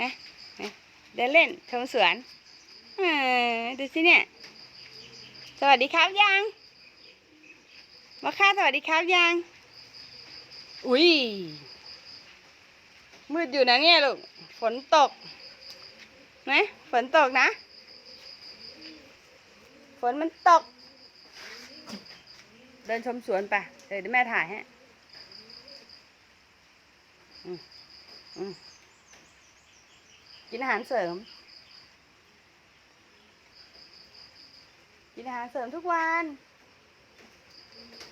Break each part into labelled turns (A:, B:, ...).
A: ฮะฮะเดินเล่นชมสวนเออดูสิเนี่ย สวัสดีครับยังมาค่าสวัสดีครับยัง อุ้ย มืดอยู่นะเนี่ยลูก ฝนตกนะฝนตกนะ ฝนมันตก เดินชมสวนไป เดี๋ยวแม่ถ่ายให้อืมอืม กินอาหารเสริม กินอาหารเสริมทุกวัน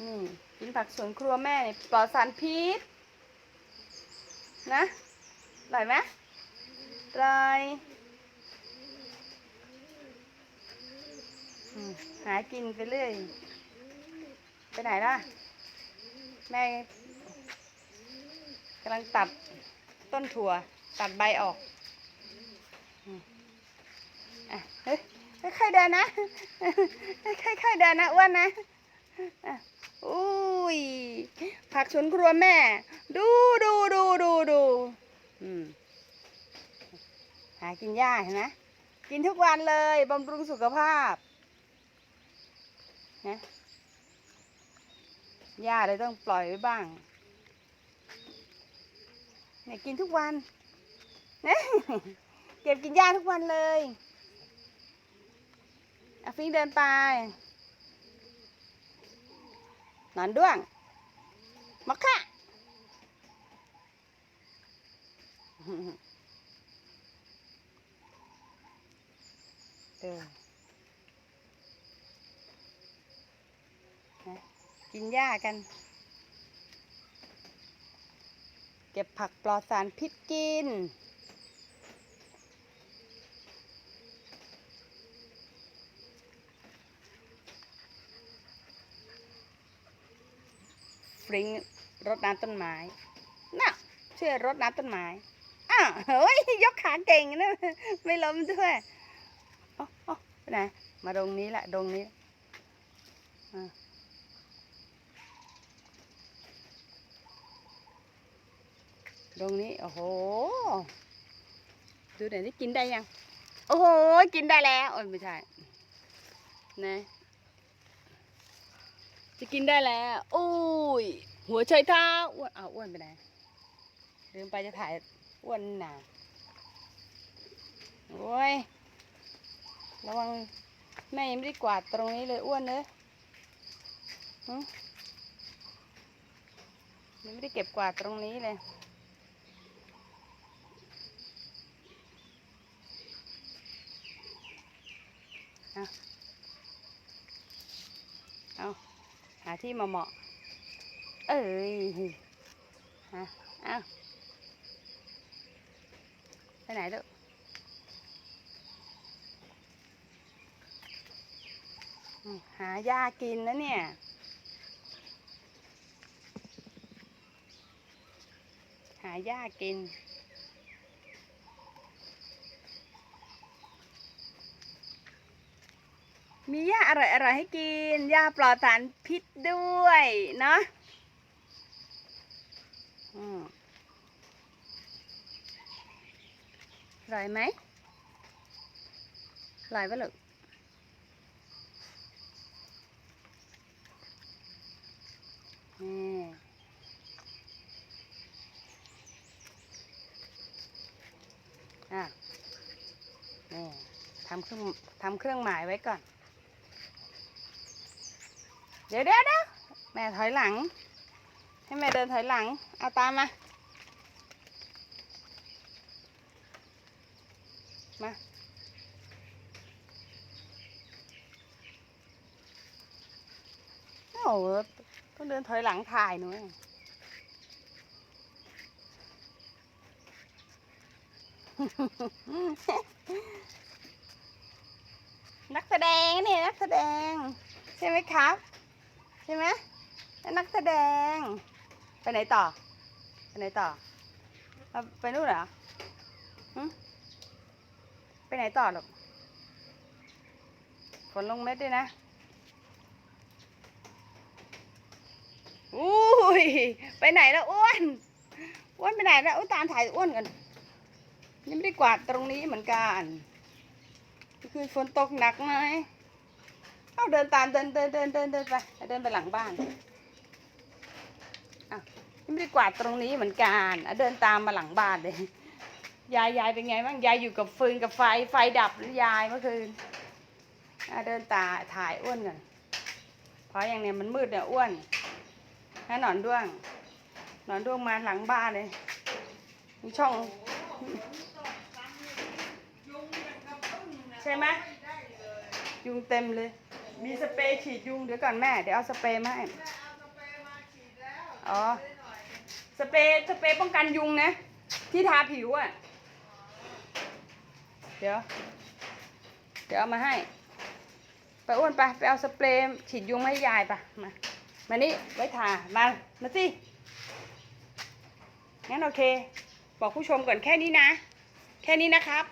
A: นี่กินผักสวนครัวแม่นี่ปลอดสารพิษนะอร่อยไหมอร่อยหากินไปเรื่อย ไปไหนล่ะ แม่กำลังตัดต้นถั่ว ตัดใบออก ค่อยๆเดินนะค่อยๆเดินนะอ้วนนะอุ้ยผักสวนครัวแม่ ดูดูดูดูดูอืมหากินยากเห็นไหมกินทุกวันเลยบำรุงสุขภาพนะหญ้าเลยต้องปล่อยไว้บ้างเนี่ยกินทุกวันนะเก็บกินหญ้าทุกวันเลย อาฟิงเดินไป นอนด้วงมาค่ะเออนะกินหญ้ากัน เก็บผักปลอดสารพิษกิน ฟริงรดน้ำต้นไม้น่ะชื่อรดน้ำต้นไม้อ้าวเฮ้ยยกขาเก่งนะไม่ล้มด้วยอ๋ออ๋อไปไหนมาตรงนี้แหละตรงนี้อะตรงนี้ โอ้โห ดูหน่อยนี่กินได้ยัง โอ้โห กินได้แล้ว โอ้ยไม่ใช่นะ จะกินได้แล้วอุ้ย หัวไชเท้าอ้วนอ้าวอ้วนไปไหนเดินไปจะถ่ายอ้วนน่ะโอ้ย ระวังแม่ยังไม่ได้กวาดตรงนี้เลยอ้วนเลยหึยังไม่ได้เก็บกวาดตรงนี้เลย เอาเอาหา ที่มาเหมาะเอ้ยฮะเอาไปไหนลูกหาหญ้ากินนะเนี่ยหาหญ้ากิน มีหญ้าอร่อยอร่อยให้กิน หญ้าปลอดสารพิษด้วยเนาะอืมอร่อยไหมอร่อยปะลูกนี่อะนี่ทำเครื่องทำเครื่องหมายไว้ก่อน เดี๋ยวเดี๋ยวเดี๋ยวแม่ถอยหลัง ให้แม่เดินถอยหลัง เอาตามมา มา โอ้โหต้องเดินถอยหลังถ่ายหนูเองนักแสดงนี่นักแสดง ใช่ไหมครับ ช่ไหมนักแสดง ไปไหนต่อ ไปไหนต่อเอาไปนู่นเหรอไปไหนต่อหรอกฝนลงเม็ดด้วยนะ อุ้ย ไปไหนแล้วอ้วน อ้วนไปไหนแล้วอ้วนตามถ่ายอ้วนกันยังไม่ได้กวาดตรงนี้เหมือนกันเมื่อฝนตกหนักไหม เอาเดินตามเดินเดินเดินเดินเดินไปเดินไปหลังบ้านอ้าวไม่ได้กวาดตรงนี้เหมือนกันอะเดินตามมาหลังบ้านเลยยายยายเป็นไงบ้างยายอยู่กับฟืนกับไฟไฟดับหรือยายเมื่อคืนอะเดินตาถ่ายอ้วนก่อนเพราะอย่างเนี้ยมันมืดเนี่ยอ้วนให้หนอนด้วงหนอนด้วงมาหลังบ้านเลยมีช่องใช่ไหมยุงเต็มเลย มีสเปรย์ฉีดยุงเดี๋ยวก่อนแม่ เดี๋ยวเอาสเปรย์มาให้อ๋อ สเปรย์สเปรย์ป้องกันยุงนะ ที่ทาผิวอะ เดี๋ยว เดี๋ยวเอามาให้ ไปอ้วนไปไปเอาสเปรย์ฉีดยุงมาให้ยายไปมา มานี่ไว้ทา มา มาสิ งั้นโอเค บอกผู้ชมก่อนแค่นี้นะ แค่นี้นะครับ